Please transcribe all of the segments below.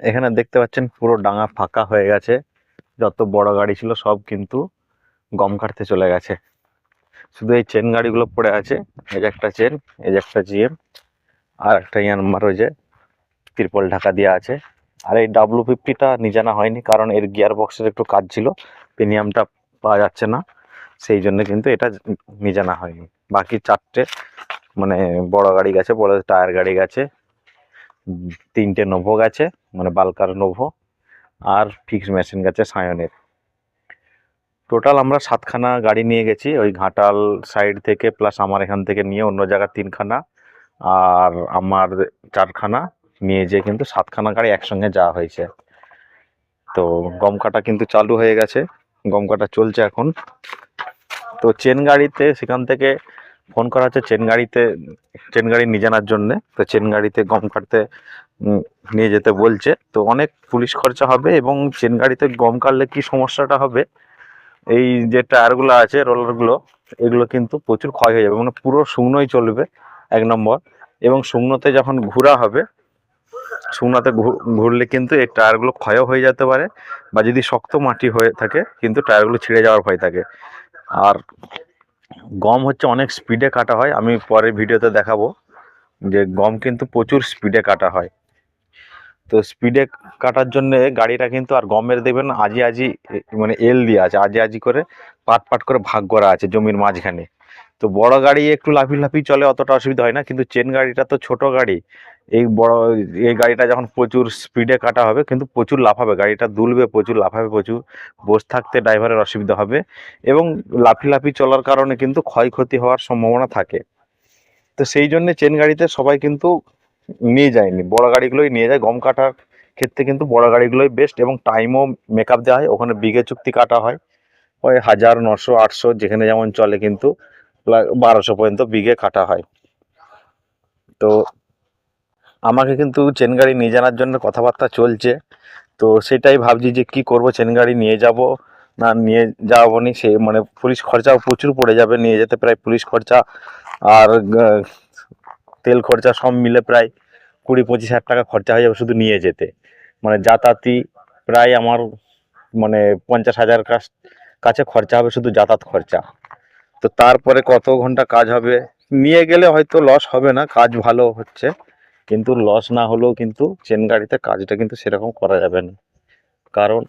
এখানে দেখতে পাচ্ছেন পুরো ডাঙা ফাঁকা হয়ে গেছে। যত বড় গাড়ি ছিল সব কিন্তু গম কাটতে চলে গেছে। শুধু এই চেন গাড়িগুলো পড়ে আছে, এই যে একটা চেন এই যে একটা জিএম আর একটা ইয়ানমার ওই যে তিরপল ঢাকা দেওয়া আছে। আর এই ডাব্লু ফিফটিটা নিজানা হয়নি, কারণ এর গিয়ার বক্সের একটু কাজ ছিল প্রিমিয়ামটা পাওয়া যাচ্ছে না। সেই জন্য কিন্তু এটা নিজানা হয়নি। বাকি চারটে মানে বড় গাড়ি গেছে, বড় টায়ার গাড়ি গেছে, তিনটে নোভো গেছে। মানে বালকার নোভো আর ফিক্স মেশিন গেছে সায়নের। টোটাল আমরা সাতখানা গাড়ি নিয়ে গেছি, ওই ঘাটাল সাইড থেকে প্লাস আমার এখান থেকে নিয়ে অন্য জায়গার তিনখানা আর আমার চারখানা নিয়ে যেয়ে কিন্তু সাতখানা গাড়ি একসঙ্গে যাওয়া হয়েছে। তো গম কাটা কিন্তু চালু হয়ে গেছে, গম কাটা চলছে এখন। তো চেন গাড়িতে সেখান থেকে ফোন করা হচ্ছে চেন গাড়িতে, চেন গাড়ি নিয়ে জানার জন্যে। তো চেন গাড়িতে গম কাটতে নিয়ে যেতে বলছে। তো অনেক পুলিশ খরচা হবে এবং চেন গাড়িতে গম কাটলে কি সমস্যাটা হবে? এই যে টায়ারগুলো আছে, রোলারগুলো, এগুলো কিন্তু প্রচুর ক্ষয় হয়ে যাবে। মানে পুরো শুকনোই চলবে এক নম্বর। এবং শুকনোতে যখন ঘোরা হবে, শুকনোতে ঘুরলে কিন্তু এই টায়ারগুলো ক্ষয়ও হয়ে যেতে পারে। বা যদি শক্ত মাটি হয়ে থাকে, কিন্তু টায়ারগুলো ছিঁড়ে যাওয়ার ভয় থাকে। আর গম হচ্ছে অনেক স্পিডে কাটা হয়। আমি পরের ভিডিওতে দেখাবো যে গম কিন্তু প্রচুর স্পিডে কাটা হয়। তো স্পিডে কাটার জন্য গাড়িটা কিন্তু আর গমের দেখবেন আজি আজি মানে এল দিয়ে আছে আজি আজি করে পাট পাট করে ভাগ করা আছে জমির মাঝখানে। তো বড় গাড়ি একটু লাফি লাফি চলে অতটা অসুবিধা হয় না, কিন্তু চেন গাড়িটা তো ছোট গাড়ি। এই বড়, এই গাড়িটা যখন প্রচুর স্পিডে কাটা হবে, কিন্তু প্রচুর লাফাবে, গাড়িটা দুলবে প্রচুর, লাফাবে প্রচুর, বসে থাকতে ড্রাইভারের অসুবিধা হবে এবং লাফি লাফি চলার কারণে কিন্তু ক্ষয়ক্ষতি হওয়ার সম্ভাবনা থাকে। তো সেই জন্য চেন গাড়িতে সবাই কিন্তু নিয়ে যায়নি, বড় গাড়িগুলোই নিয়ে যায়, গম কাটার ক্ষেত্রে কিন্তু বড় গাড়িগুলোই বেস্ট এবং টাইমও মেকআপ দেওয়া হয়, ওখানে বিঘে চুক্তি কাটা হয়, ওই হাজার, নশো, আটশো যেখানে যেমন চলে কিন্তু বারোশো পর্যন্ত বিঘে কাটা হয়। তো আমাকে কিন্তু চেন গাড়ি নিয়ে জানার জন্য কথাবার্তা চলছে। তো সেটাই ভাবছি যে কি করব চেন গাড়ি নিয়ে যাব না নিয়ে যাব নি? সে মানে পুলিশ খরচাও প্রচুর পড়ে যাবে, নিয়ে যেতে প্রায় পুলিশ খরচা আর তেল খরচা সব মিলে প্রায় কুড়ি পঁচিশ হাজার টাকা খরচা হয়ে যাবে শুধু নিয়ে যেতে। মানে যাতায়াতি প্রায় আমার মানে পঞ্চাশ হাজার কাছ- কাছে খরচা হবে শুধু যাতায়াত খরচা। তো তারপরে কত ঘণ্টা কাজ হবে? নিয়ে গেলে হয়তো লস হবে না, কাজ ভালো হচ্ছে, কিন্তু লস না হলেও কিন্তু চেন গাড়িতে কাজটা কিন্তু সেরকম করা যাবে না। কারণ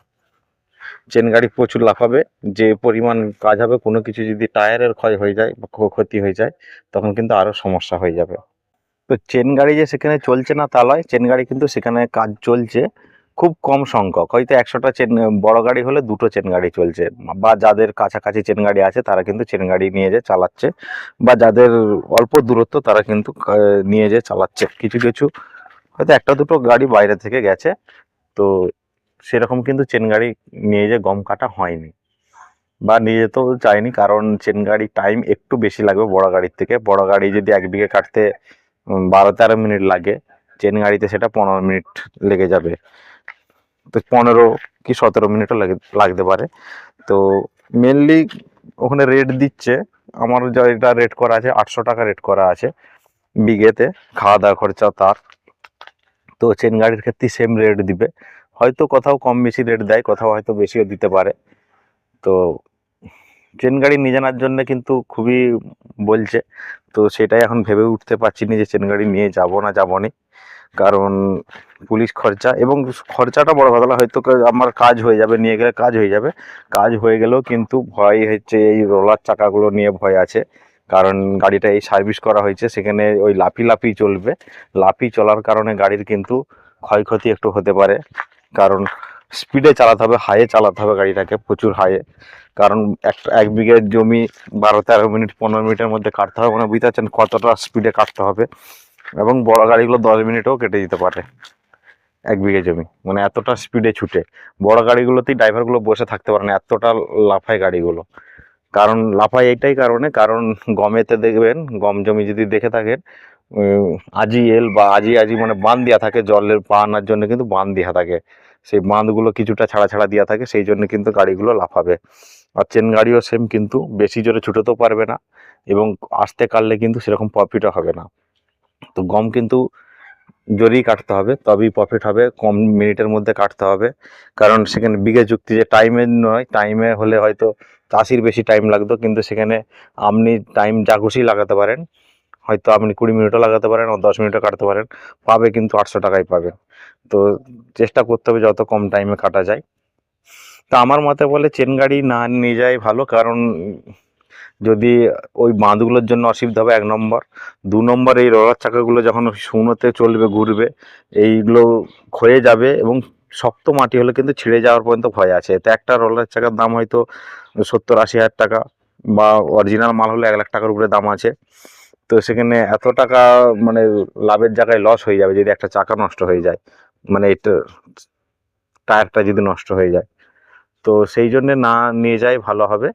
চেন গাড়ি প্রচুর লাফাবে, যে পরিমাণ কাজ হবে, কোনো কিছু যদি টায়ারের ক্ষয় হয়ে যায় বা ক্ষতি হয়ে যায়, তখন কিন্তু আরও সমস্যা হয়ে যাবে। তো চেন গাড়ি যে সেখানে চলছে না তা নয় চেন গাড়ি কিন্তু সেখানে কাজ চলছে। খুব কম সংখ্যক। হয়তো একশোটা চেন, বড় গাড়ি হলে দুটো চেন গাড়ি চলছে। বা যাদের কাছাকাছি চেন গাড়ি আছে, তারা কিন্তু চেন গাড়ি নিয়ে যেয়ে চালাচ্ছে। বা যাদের অল্প দূরত্ব, তারা কিন্তু নিয়ে যেয়ে চালাচ্ছে। কিছু কিছু, হয়তো একটা দুটো গাড়ি বাইরে থেকে গেছে। তো সেরকম কিন্তু চেন গাড়ি নিয়ে যে গম কাটা হয়নি। বা নিয়ে যেতেও চাইনি কারণ চেন গাড়ি টাইম একটু বেশি লাগবে বড় গাড়ির থেকে। বড় গাড়ি যদি এক বিঘে কাটতে বারো তেরো মিনিট লাগে, চেন গাড়িতে সেটা পনেরো মিনিট লেগে যাবে। তো পনেরো কি সতেরো মিনিটও লাগে, লাগতে পারে। তো মেনলি ওখানে রেট দিচ্ছে। আমার যেটা রেট করা আছে, আটশো টাকা রেট করা আছে বিঘেতে, খাওয়া দাওয়া খরচা তার। তো চেন গাড়ির ক্ষেত্রে সেম রেট দিবে। হয়তো কোথাও কম বেশি রেট দেয়, কোথাও হয়তো বেশিও দিতে পারে। তো চেন গাড়ি নিয়ে জানার জন্য কিন্তু খুবই বলছে। তো সেটাই এখন ভেবে উঠতে পারছি না যে চেন গাড়ি নিয়ে যাব না যাব নি। কারণ পুলিশ খরচা এবং খরচাটা বড় কথা হয়তো আমার কাজ হয়ে যাবে, নিয়ে গেলে কাজ হয়ে যাবে। কাজ হয়ে গেলেও কিন্তু ভয় হচ্ছে, এই রোলার চাকাগুলো নিয়ে ভয় আছে। কারণ গাড়িটা এই সার্ভিস করা হয়েছে, সেখানে ওই লাফি লাফি চলবে। লাফি চলার কারণে গাড়ির কিন্তু ক্ষয়ক্ষতি একটু হতে পারে। কারণ স্পিডে চালাতে হবে, হাইয়ে চালাতে হবে গাড়িটাকে, প্রচুর হাইয়ে। কারণ একটা এক বিঘে জমি বারো তেরো মিনিট, পনেরো মিনিটের মধ্যে কাটতে হবে মানে বুঝতে পারছেন কতটা স্পিডে কাটতে হবে। এবং বড় গাড়িগুলো দশ মিনিটেও কেটে দিতে পারে এক বিঘে জমি। মানে এতটা স্পিডে ছুটে। বড় গাড়িগুলোতেই ড্রাইভারগুলো বসে থাকতে পারে না, এতটা লাফায় গাড়িগুলো। কারণ লাফায় এইটাই কারণে, কারণ গমেতে দেখবেন, গম জমি যদি দেখে থাকেন আজি এল বা আজি আজি মানে বাঁধ দেওয়া থাকে, জলের পা জন্য কিন্তু বাঁধ দেওয়া থাকে। সেই বাঁধগুলো কিছুটা ছাড়া ছাড়া দেওয়া থাকে, সেই জন্য কিন্তু গাড়িগুলো লাফাবে। আর চেন গাড়িও সেম কিন্তু, বেশি জোরে ছুটোতেও পারবে না এবং আসতে কাটলে কিন্তু সেরকম প্রফিটও হবে না। তো গম কিন্তু জোরেই কাটতে হবে, তবেই প্রফিট হবে, কম মিনিটের মধ্যে কাটতে হবে। কারণ সেখানে বিঘে যুক্তি যে টাইমে নয় টাইমে হলে হয়তো চাষির বেশি টাইম লাগতো, কিন্তু সেখানে আপনি টাইম যা খুশি লাগাতে পারেন। হয়তো আপনি কুড়ি মিনিটও লাগাতে পারেন ও দশ মিনিটও কাটতে পারেন, পাবে কিন্তু আটশো টাকায় পাবে। তো চেষ্টা করতে হবে যত কম টাইমে কাটা যায়। তা আমার মতে বলে, চেন গাড়ি না নিয়ে যাই ভালো, কারণ যদি ওই বাঁধগুলোর জন্য অসুবিধা হবে এক নম্বর। দু নম্বর এই রলার চাকাগুলো যখন শূন্যতে চলবে, ঘুরবে, এইগুলো ক্ষয়ে যাবে এবং শক্ত মাটি হলে কিন্তু ছিঁড়ে যাওয়ার পর্যন্ত ভয় আছে। তো একটা রলার চাকার দাম হয়তো সত্তর আশি হাজার টাকা বা অরিজিনাল মাল হলে এক লাখ টাকার উপরে দাম আছে। তো সেখানে এত টাকা মানে লাভের জায়গায় লস হয়ে যাবে যদি একটা চাকা নষ্ট হয়ে যায়। মানে এটা টায়ারটা যদি নষ্ট হয়ে যায়। তো সেই জন্যে না নিয়ে যাই, ভালো হবে।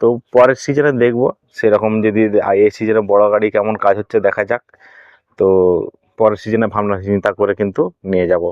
তো পরের সিজনে দেখব। সেরকম যদি এই সিজনে বড় গাড়ি কেমন কাজ হচ্ছে দেখা যাক। তো পরের সিজনে ভাবনা চিন্তা করে কিন্তু নিয়ে যাব।